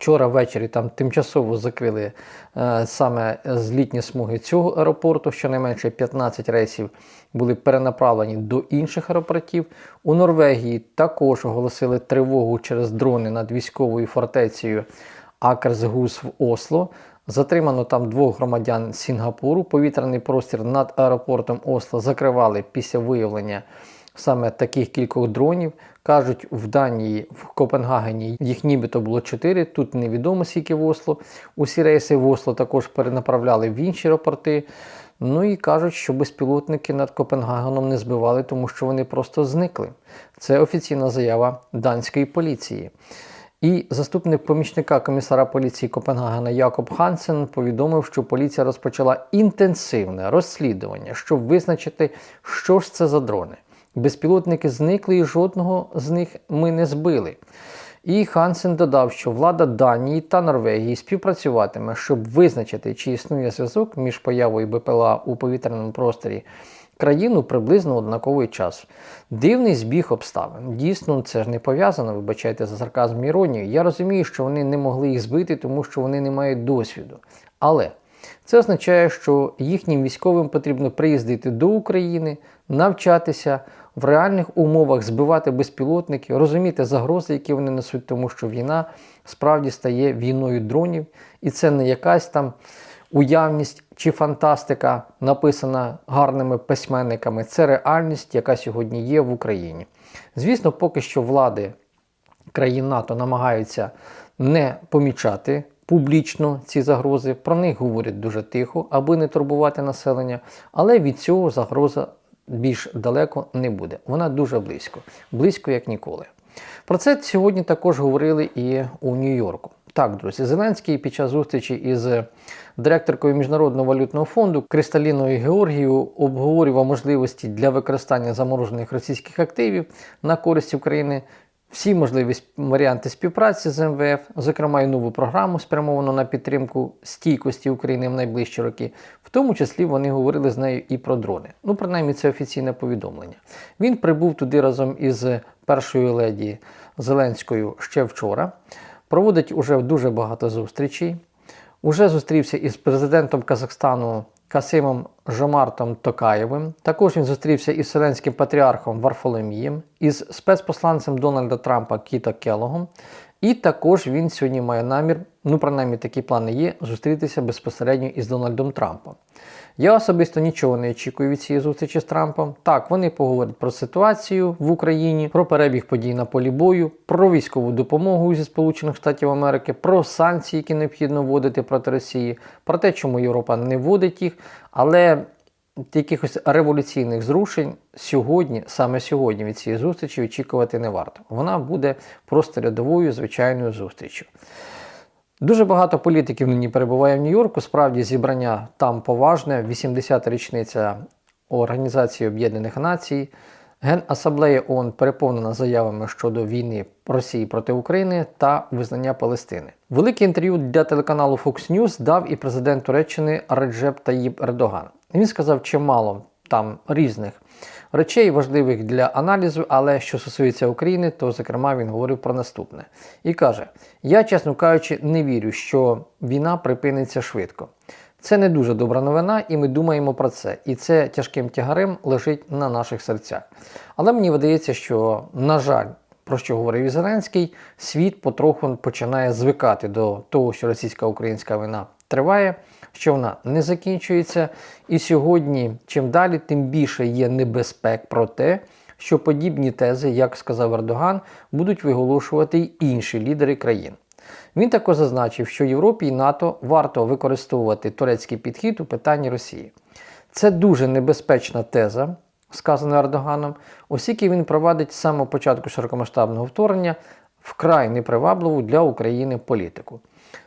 Вчора ввечері там тимчасово закрили е, саме злітні смуги цього аеропорту. Щонайменше 15 рейсів були перенаправлені до інших аеропортів. У Норвегії також оголосили тривогу через дрони над військовою фортецею Акерсгус в Осло. Затримано там двох громадян Сінгапуру. Повітряний простір над аеропортом Осло закривали після виявлення саме таких кількох дронів. Кажуть, в Данії, в Копенгагені їх нібито було 4, тут невідомо скільки в Осло. Усі рейси в Осло також перенаправляли в інші аеропорти. Ну і кажуть, що безпілотники над Копенгагеном не збивали, тому що вони просто зникли. Це офіційна заява данської поліції. І заступник помічника комісара поліції Копенгагена Якоб Хансен повідомив, що поліція розпочала інтенсивне розслідування, щоб визначити, що ж це за дрони. Безпілотники зникли і жодного з них ми не збили. І Хансен додав, що влада Данії та Норвегії співпрацюватиме, щоб визначити, чи існує зв'язок між появою БПЛА у повітряному просторі країну приблизно однаковий час. Дивний збіг обставин. Дійсно, це ж не пов'язано, вибачайте за сарказм і іронію. Я розумію, що вони не могли їх збити, тому що вони не мають досвіду. Але це означає, що їхнім військовим потрібно приїздити до України, навчатися в реальних умовах збивати безпілотники, розуміти загрози, які вони несуть, тому що війна справді стає війною дронів, і це не якась там уявність чи фантастика, написана гарними письменниками. Це реальність, яка сьогодні є в Україні. Звісно, поки що влади країн НАТО намагаються не помічати публічно ці загрози. Про них говорять дуже тихо, аби не турбувати населення. Але від цього загроза більш далеко не буде. Вона дуже близько, близько як ніколи. Про це сьогодні також говорили і у Нью-Йорку. Так, друзі, Зеленський під час зустрічі із директоркою Міжнародного валютного фонду Кристаліною Георгією обговорював можливості для використання заморожених російських активів на користь України. Всі можливі варіанти співпраці з МВФ, зокрема і нову програму, спрямовану на підтримку стійкості України в найближчі роки, в тому числі вони говорили з нею і про дрони. Ну, принаймні, це офіційне повідомлення. Він прибув туди разом із першою леді Зеленською ще вчора. Проводить уже дуже багато зустрічей. Уже зустрівся із президентом Казахстану Касимом Жомартом Токаєвим. Також він зустрівся із Вселенським патріархом Варфоломієм, із спецпосланцем Дональда Трампа Кіто Келогом. І також він сьогодні має намір, ну принаймні такі плани є, зустрітися безпосередньо із Дональдом Трампом. Я особисто нічого не очікую від цієї зустрічі з Трампом. Так, вони поговорять про ситуацію в Україні, про перебіг подій на полі бою, про військову допомогу зі Сполучених Штатів Америки, про санкції, які необхідно вводити проти Росії, про те, чому Європа не вводить їх, але якихось революційних зрушень сьогодні, саме сьогодні, від цієї зустрічі очікувати не варто. Вона буде просто рядовою звичайною зустрічю. Дуже багато політиків нині перебуває в Нью-Йорку. Справді зібрання там поважне. 80-та річниця Організації Об'єднаних Націй. Генасамблея ООН переповнена заявами щодо війни Росії проти України та визнання Палестини. Велике інтерв'ю для телеканалу Fox News дав і президент Туреччини Реджеп Таїб Ердоган. Він сказав чимало там різних речей, важливих для аналізу, але що стосується України, то зокрема він говорив про наступне і каже: Я, чесно кажучи, не вірю, що війна припиниться швидко. Це не дуже добра новина, і ми думаємо про це. І це тяжким тягарем лежить на наших серцях. Але мені видається, що, на жаль, про що говорив Зеленський, світ потроху починає звикати до того, що російсько-українська війна триває, що вона не закінчується. І сьогодні, чим далі, тим більше є небезпек про те, що подібні тези, як сказав Ердоган, будуть виголошувати й інші лідери країн. Він також зазначив, що Європі і НАТО варто використовувати турецький підхід у питанні Росії. Це дуже небезпечна теза, сказана Ердоганом, оскільки він провадить з самого початку широкомасштабного вторгнення вкрай непривабливу для України політику.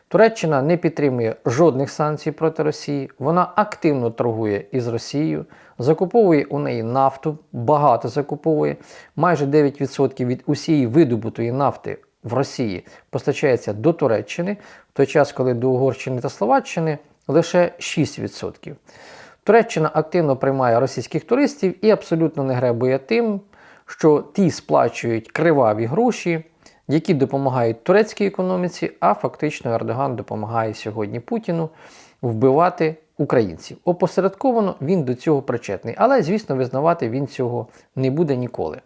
Туреччина не підтримує жодних санкцій проти Росії, вона активно торгує із Росією, закуповує у неї нафту, багато закуповує, майже 9% від усієї видобутої нафти в Росії постачається до Туреччини, в той час, коли до Угорщини та Словаччини лише 6%. Туреччина активно приймає російських туристів і абсолютно не гребує тим, що ті сплачують криваві гроші які допомагають турецькій економіці, а фактично Ердоган допомагає сьогодні Путіну вбивати українців. Опосередковано він до цього причетний, але, звісно, визнавати він цього не буде ніколи.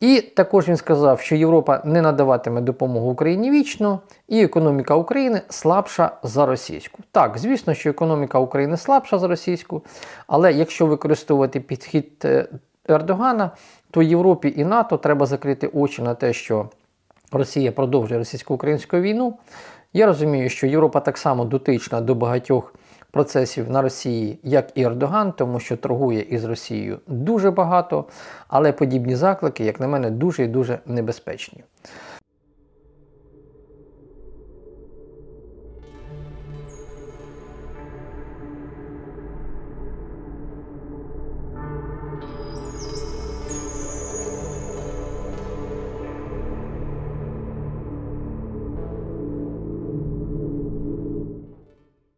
І також він сказав, що Європа не надаватиме допомогу Україні вічно, і економіка України слабша за російську. Так, звісно, що економіка України слабша за російську, але якщо використовувати підхід е, Ердогана, то Європі і НАТО треба закрити очі на те, що Росія продовжує російсько-українську війну. Я розумію, що Європа так само дотична до багатьох процесів на Росії, як і Ердоган, тому що торгує із Росією дуже багато, але подібні заклики, як на мене, дуже і дуже небезпечні.